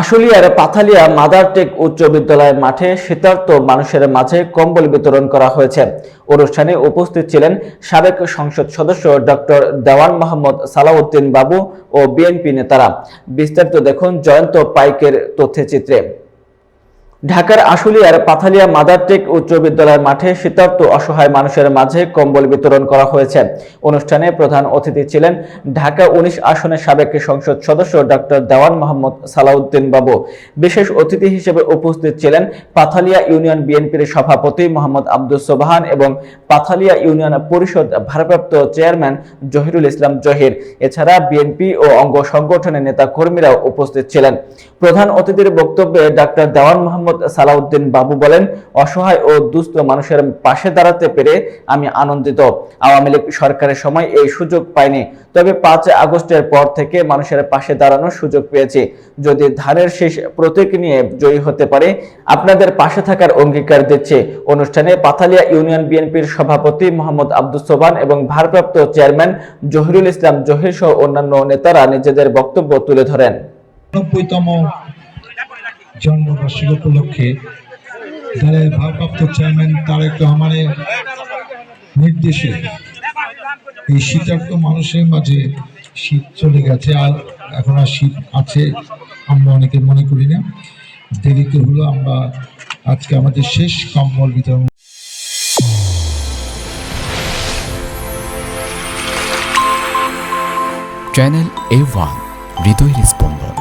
আশুলিয়ার Pathalia mother take উচ্চ বিদ্যালয়ের মাঠে শীতার্থ মানুষের মাঝে কম্বল বিতরণ করা হয়েছে। অনুষ্ঠানে উপস্থিত ছিলেন সাবেক সংসদ সদস্য ডক্টর দেওয়ান মোহাম্মদ সালাউদ্দিন বাবু ও বিএনপি নেতারা। বিস্তারিত দেখুন জয়ন্ত পাইকের তথ্যচিত্রে। ঢাকার আশুলিয়ার পাথালিয়া মাদার টেক উচ্চ বিদ্যালয়ের মাঠে শীতার্ত অসহায় মানুষের মাঝে কম্বল বিতরণ করা হয়েছে। অনুষ্ঠানে প্রধান অতিথি ছিলেন ঢাকা উনিশ আসনের সাবেক সংসদ সদস্য ডক্টর দেওয়ান মোহাম্মদ সালাউদ্দিন বাবু। বিশেষ অতিথি হিসেবে উপস্থিত ছিলেন পাথালিয়া ইউনিয়ন বিএনপির সভাপতি মোহাম্মদ আব্দুল সোবাহান এবং পাথালিয়া ইউনিয়ন পরিষদ ভারপ্রাপ্ত চেয়ারম্যান জহিরুল ইসলাম জহির। এছাড়া বিএনপি ও অঙ্গ সংগঠনের নেতা কর্মীরাও উপস্থিত ছিলেন। প্রধান অতিথির বক্তব্যে ডাক্তার দেওয়ান মোহাম্মদ সালাউদ্দিন বাবু বলেন, অসহায় ও দুস্থ মানুষের পাশে দাঁড়াতে পেরে আমি আনন্দিত। আওয়ামী লীগ সরকারের সময় এই সুযোগ পাইনি। তবে পাঁচ আগস্টের পর থেকে মানুষের পাশে দাঁড়ানোর সুযোগ পেয়েছি। যদি ধানের শেষ প্রতীক নিয়ে জয়ী হতে পারে, আপনাদের পাশে থাকার অঙ্গীকার দিচ্ছে। অনুষ্ঠানে পাথালিয়া ইউনিয়ন বিএনপির সভাপতি মোহাম্মদ আব্দুল সোবান এবং ভারপ্রাপ্ত চেয়ারম্যান জহিরুল ইসলাম জহির সহ অন্যান্য নেতারা নিজেদের বক্তব্য তুলে ধরেন। নব্বইতম জন্মবার্ষিকী উপলক্ষে দলের ভারপ্রাপ্ত চেয়ারম্যান তারেক রহমানের নির্দেশে এই শীতার্থ মানুষের মাঝে শীত চলে গেছে, আর এখন আর শীত আছে, আমরা অনেকে মনে করি না। দেরিতে হলো আমরা আজকে আমাদের শেষ কম্বল বিতরণ চ্যানেল এ ওয়ান হৃদয়ের স্পন্দন